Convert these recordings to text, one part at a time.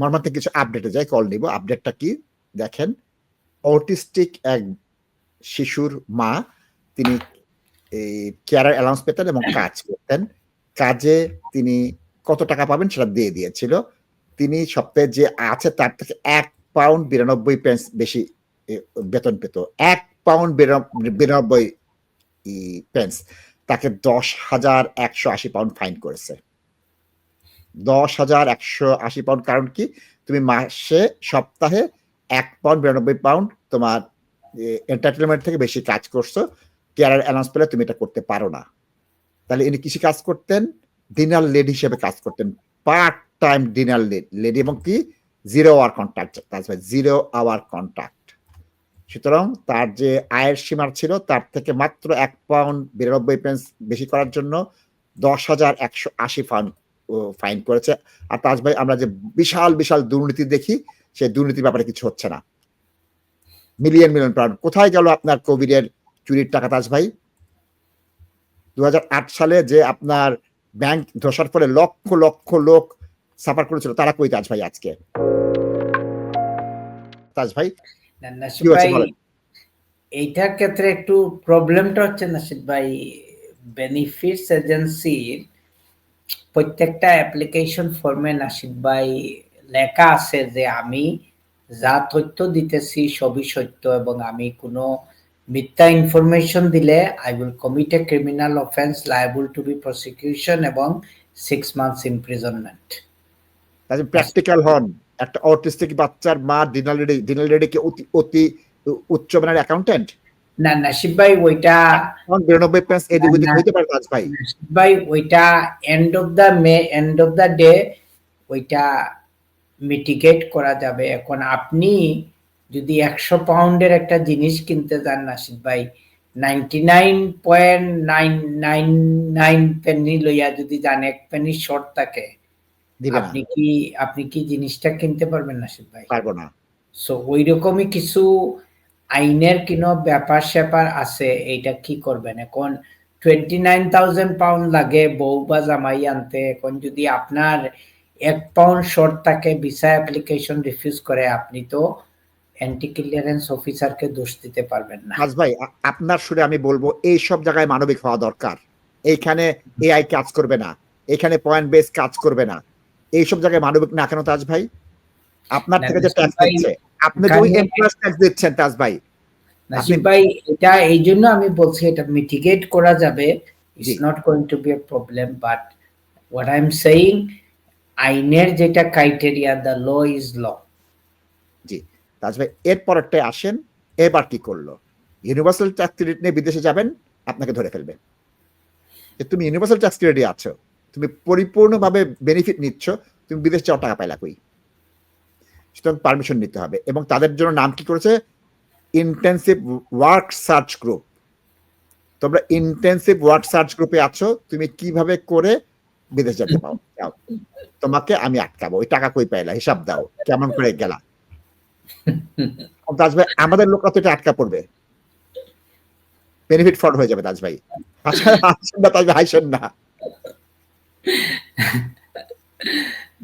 মর্মান্তিক কিছু আপডেটে যাই কল নিব। আপডেটটা কি? দেখেন অটিস্টিক এক শিশুর মা, তিনি এই কেয়ারার অ্যালাউন্স পেতেন এবং কাজ করতেন। কাজে তিনি কত টাকা পাবেন সেটা দিয়ে দিয়েছিল। তিনি সপ্তাহে যে আছে তার থেকে এক পাউন্ড বিরানব্বই পেন্স বেশি বেতন পেত। এক পাউন্ড বিরানব্বই পেন্স তাকে দশ হাজার একশো আশি পাউন্ড ফাইন করেছে। দশ হাজার একশো আশি পাউন্ড। কারণ কি? তুমি মাসে, সপ্তাহে এক পাউন্ড বিরানব্বই পাউন্ড তোমার এন্টারটেনমেন্ট থেকে বেশি কাজ করছ। কেয়ার অ্যানাউন্স পেলে তুমি এটা করতে পারো না। তাহলে ইনি কৃষি কাজ করতেন ডিনার লেড হিসেবে কাজ করতেন। পার্ট টাইম ডিনার লেডি এবং কি? জিরো আওয়ার কন্ট্রাক্ট তাছাড়া জিরো আওয়ার কন্ট্রাক্ট সুতরাং তার যে আয়ের সীমার ছিল, তার থেকে মাত্র এক পাউন্ড বিরানব্বই পেন্স বেশি করার জন্য দশ হাজার একশো আশি পাউন্ড ফাইন করেছে। আর তাজ ভাই আমরা যে বিশাল বিশাল দুর্নীতি দেখি সেই দুর্নীতির ব্যাপারে কিছু হচ্ছে না। মিলিয়ন মিলিয়ন পাউন্ড কোথায় গেল আপনার কোভিডের চুরির টাকা তাজ ভাই? দুই হাজার আট সালে যে আপনার ব্যাংক ধসার ফলে লক্ষ লক্ষ লোক সাফার করেছিল তারা কই তাজ ভাই আজকে? তাজ ভাই? এইটার ক্ষেত্রে একটু প্রবলেমটা হচ্ছে নাসিদ ভাই। বেনিফিটস এজেন্সির প্রত্যেকটা অ্যাপ্লিকেশন ফর্মে নাসিদ ভাই লেখা আছে যে আমি যা তথ্য দিতেছি সবই সত্য এবং আমি কোনো মিথ্যা ইনফরমেশন দিলে I will commit a criminal offence liable to be prosecution এবং সিক্স মান্থস ইমপ্রিজনমেন্ট প্র্যাকটিক্যাল হন একটা অটিস্টিক বাচ্চার মা ডিনার লেডি ডিনার লেডি কি অতি অতি, উচ্চ মানের অ্যাকাউন্টেন্ট না নাসিব ভাই ওইটা বিরানব্বই পেন্স এদিক ওদিক হইতে পারে তাজ ভাই। ভাই ওইটা end of the may end of the day ওইটা মিটিগেট করা যাবে। এখন আপনি যদি একশো পাউন্ডের একটা জিনিস কিনতে যান নাসিদ ভাই ninety nine point nine nine nine penny লইয়া যদি যান এক পেনি শর্ট থাকে আপনি কি আপনি কি জিনিসটা কিনতে পারবেন নাসিদ ভাই পারব না। সো ওই রকমই কিছু আইনের কিনো ব্যাপার স্যাপার আছে এইটা কি করবেন? এখন টোয়েন্টি নাইন থাউজেন্ড পাউন্ড লাগে বউ বা জামাই আনতে। এখন যদি আপনার এক পাউন্ড শর্ট থাকে ভিসা অ্যাপ্লিকেশন রিফিউজ করে আপনি তো অ্যান্টি ক্লিয়ারেন্স অফিসারকে দোষ দিতে পারবেন না। তাজ ভাই আপনার সুরে আমি বলব এই সব জায়গায় মানবিক হওয়া দরকার। এইখানে এআই কাজ করবে না এখানে পয়েন্ট বেস কাজ করবে না। এইসব জায়গায় মানবিক না কেন তাজ ভাই? আপনার থেকে যে ট্যাক্স আপনি ট্যাক্স দিচ্ছেন তাজ ভাই। নাসিব ভাই এটা এই জন্য আমি বলছি এটা মিটিগেট করা যাবে। It's not going to be a problem but what I am saying আইনের যেটা criteria the law is law জি। তাজ ভাই এর পরেরটায় আসেন এবার কি করল? ইউনিভার্সাল ট্যাক্স ক্রেডিট নিয়ে বিদেশে যাবেন আপনাকে ধরে ফেলবে। যে তুমি ইউনিভার্সাল ট্যাক্স ক্রেডিটে আছো তুমি পরিপূর্ণভাবে বেনিফিট নিচ্ছ তুমি বিদেশ যাওয়ার টাকা পাইলা কই? সুতরাং পারমিশন নিতে হবে। এবং তাদের জন্য নাম কি করেছে? ইন্টেন্সিভ ওয়ার্ক সার্চ গ্রুপ তোমরা ইন্টেন্সিভ ওয়ার্ক সার্চ গ্রুপে আছো, তুমি কীভাবে করে বিদেশ যেতে পাও। তোমাকে আমি আটকাবো। ওই টাকা কই পাইলা? হিসাব দাও। কেমন করে গেলা? তাজ ভাই, আমাদের লোকরা তো এটা আটকা পড়বে। বেনিফিট ফ্রড হয়ে যাবে তাজ ভাই। হাসেন না তাজ ভাই, হাসেন না।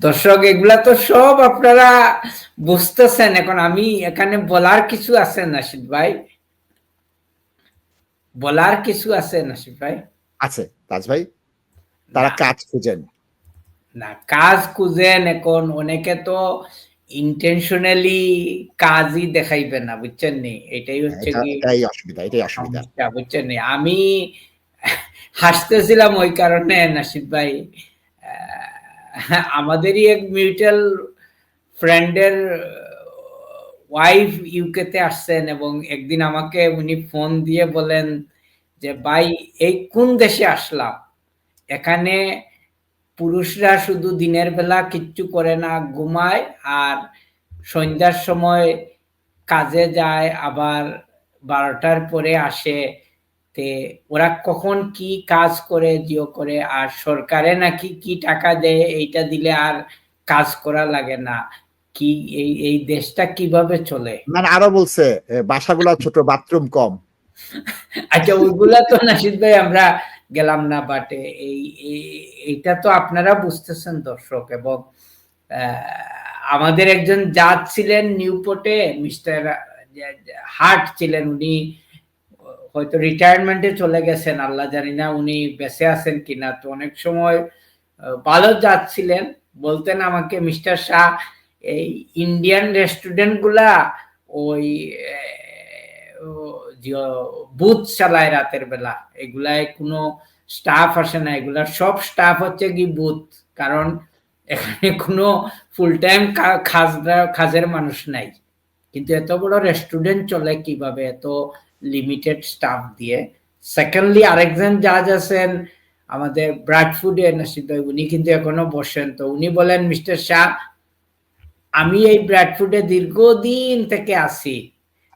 দর্শক এগুলা তো সব আপনারা বুঝতেছেন। এখন আমি এখানে বলার কিছু আছে নাসিদ ভাই? বলার কিছু আছে নাসিদ ভাই? আছে তাজ ভাই। তারা কাজ খুঁজেন। না কাজ খুঁজেন এখন। অনেকে তো ইন্টেনশনালি কাজই দেখাইবে না বুঝছেন নি? এটাই হচ্ছে কি এটাই অসুবিধা এটাই অসুবিধা। বুঝছেন নি? আমি হাসতেছিলাম ওই কারণে নাসিদ ভাই। আহ, আমাদেরই এক মিউচুয়াল ফ্রেন্ডের ওয়াইফ ইউকেতে আসছেন এবং একদিন আমাকে উনি ফোন দিয়ে বলেন যে, ভাই, এই কোন দেশে আসলাম? এখানে পুরুষরা শুধু দিনের বেলা কিচ্ছু করে না, ঘুমায় আর সন্ধ্যার সময় কাজে যায়, আবার বারোটার পরে আসে। তে ওরা কখন কি কাজ করে জিও করে আর সরকারে নাকি কি টাকা দেয় এইটা দিলে আর কাজ করা লাগে না। কি এই এই দেশটা কীভাবে চলে? মানে আরও বলছে বাসাগুলো ছোট বাথরুম কম। আচ্ছা ওইগুলা তো নাসিদ ভাই আমরা গেলাম না বাটে। এই এই- এইটা তো আপনারা বুঝতেছেন দর্শক এবং আহ, আমাদের একজন জাজ ছিলেন নিউপোর্টে মিস্টার হার্ট ছিলেন উনি। হয়তো রিটায়ারমেন্টে চলে গেছেন, আল্লাহ জানি না উনি বেঁচে আছেন কিনা। তো অনেক সময় ভালো যাচ্ছিলেন, বলতেন আমাকে, মিস্টার শাহ, এই ইন্ডিয়ান রেস্টুরেন্টগুলা ওই বুথ চালায় রাতের বেলা। এগুলায় কোনো স্টাফ আসে না। এগুলার সব স্টাফ হচ্ছে কি বুথ। কারণ এখানে কোনো ফুল টাইম খাজের মানুষ নাই। কিন্তু এত বড় রেস্টুরেন্ট চলে কীভাবে? এত লিমিটেড স্টাফ দিয়ে। সেকেন্ডলি আরেকজন জাজ আছেন, আমাদের ব্রাডফুডে নাসিদ ভাই উনি কিন্তু এখনও বসেন। তো উনি বলেন, মিস্টার শাহ, আমি এই ব্র্যাডফুডে দীর্ঘদিন থেকে আসি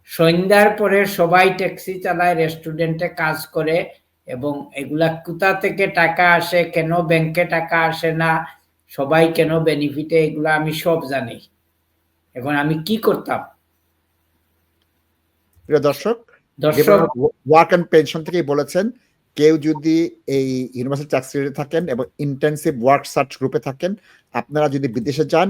সন্ধ্যার পরে সবাই ট্যাক্সি চালায়, রেস্টুরেন্টে কাজ করে এবং এগুলা কোথা থেকে টাকা আসে, কেন ব্যাংকে টাকা আসে না, সবাই কেন বেনিফিটে এগুলা আমি সব জানি। এখন আমি কি করতাম? প্রিয় দর্শক দর্শক ওয়ার্ক অ্যান্ড পেনশন থেকেই বলেছেন কেউ যদি এই ইউনিভার্সিটি চাকরি থাকেন এবং ইন্টেন্সিভ ওয়ার্ক সার্চ গ্রুপে থাকেন আপনারা যদি বিদেশে যান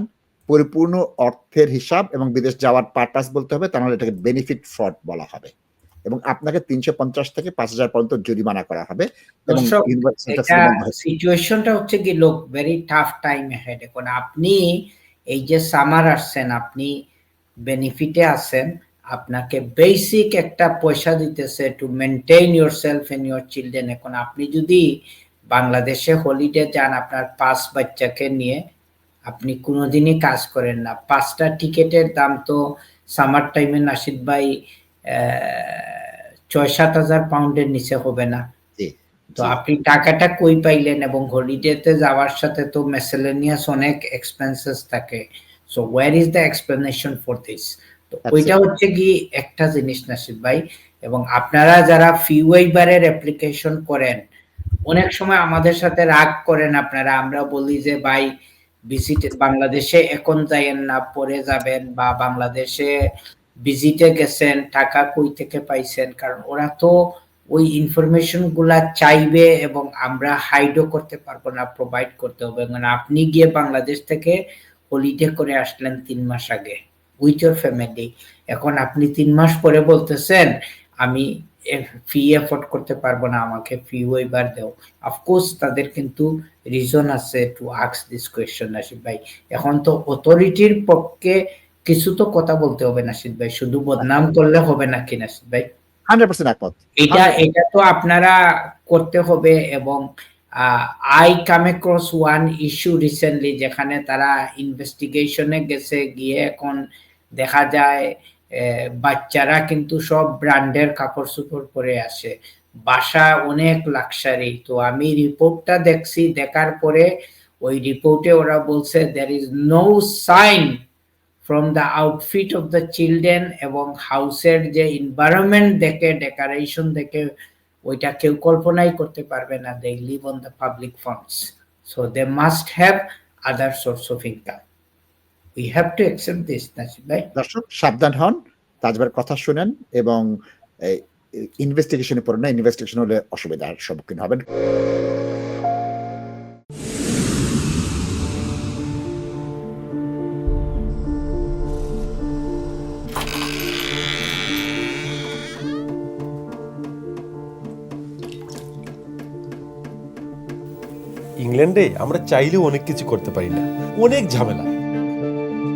পরিপূর্ণ অর্থের হিসাব এবং বিদেশ যাওয়ার পারপাস বলতে হবে তাহলে এটাকে বেনিফিট ফ্রড বলা হবে এবং আপনাকে তিনশো পঞ্চাশ থেকে পাঁচ হাজার পর্যন্ত জরিমানা করা হবে এবং। সিচুয়েশনটা হচ্ছে কি লোক ভেরি টাফ টাইম হেড এখন আপনি এই যে সামার আসছেন আপনি বেনিফিটে আছেন আপনাকে বেসিক একটা পয়সা দিতেছে to maintain yourself and your children এখন আপনি যদি বাংলাদেশে হলিডে যান আপনার পাঁচ বাচ্চাকে নিয়ে আপনি কোনোদিনই কাজ করেন না। পাঁচটা টিকেটের দাম তো সামার টাইমে নাসিদ ভাই ছয় সাত হাজার পাউন্ডের নিচে হবে না। তো আপনি টাকাটা কই পাইলেন এবং হলিডেতে যাওয়ার সাথে তো মেসেলেনিয়াস অনেক এক্সপেন্সেস থাকে। So where is the explanation for this তো ওইটা হচ্ছে কি একটা জিনিস নাসিব ভাই এবং আপনারা যারা ফি ওয়েবারের অ্যাপ্লিকেশন করেন অনেক সময় আমাদের সাথে রাগ করেন আপনারা আমরা বলি যে ভাই ভিজিট বাংলাদেশে এখন যাইয়েন না পরে যাবেন বা বাংলাদেশে ভিজিটে গেছেন টাকা কই থেকে পাইছেন? কারণ ওরা তো ওই ইনফরমেশনগুলা চাইবে এবং আমরা হাইডও করতে পারব না প্রোভাইড করতে হবে। মানে আপনি গিয়ে বাংলাদেশ থেকে হলিডে করে আসলেন তিন মাস আগে। উইথ ইউর ফ্যামিলি এখন আপনি তিন মাস পরে বলতেছেন আমি ফি এফোর্ড করতে পারব না আমাকে ফি ওইবার দেও। অফকোর্স তাদের কিন্তু রিজন আছে টু আক্স দিস কোয়েশ্চন নাসিদ ভাই। এখন তো অথরিটির পক্ষে কিছু তো কথা বলতে হবে নাসিদ ভাই। শুধু বদনাম করলে হবে নাকি নাসিদ ভাই? হান্ড্রেড পার্সেন্ট একমত। এটা এটা তো আপনারা করতে হবে এবং I come across one issue recently যেখানে তারা ইনভেস্টিগেশনে গেছে গিয়ে এখন দেখা যায় বাচ্চারা কিন্তু সব ব্র্যান্ডের কাপড় চোপড় পরে আসে। বাসা অনেক লাক্সারি তো আমি রিপোর্টটা দেখছি, দেখার পরে ওই রিপোর্টে ওরা বলছে there is no sign from the outfit of the children এবং হাউসের যে এনভায়রনমেন্ট দেখে ডেকোরেশন দেখে, ওইটা কেউ কল্পনাই করতে পারবে না। They live on the public funds so they must have other source of income we have to accept this নাসিব ভাই দর্শক সাবধান হন তাজবার কথা শুনেন এবং ইনভেস্টিগেশনে পড়েন না ইনভেস্টিগেশন হলে অসুবিধার সম্মুখীন হবেন। ইংল্যান্ডে আমরা চাইলেও অনেক কিছু করতে পারি না। অনেক ঝামেলা।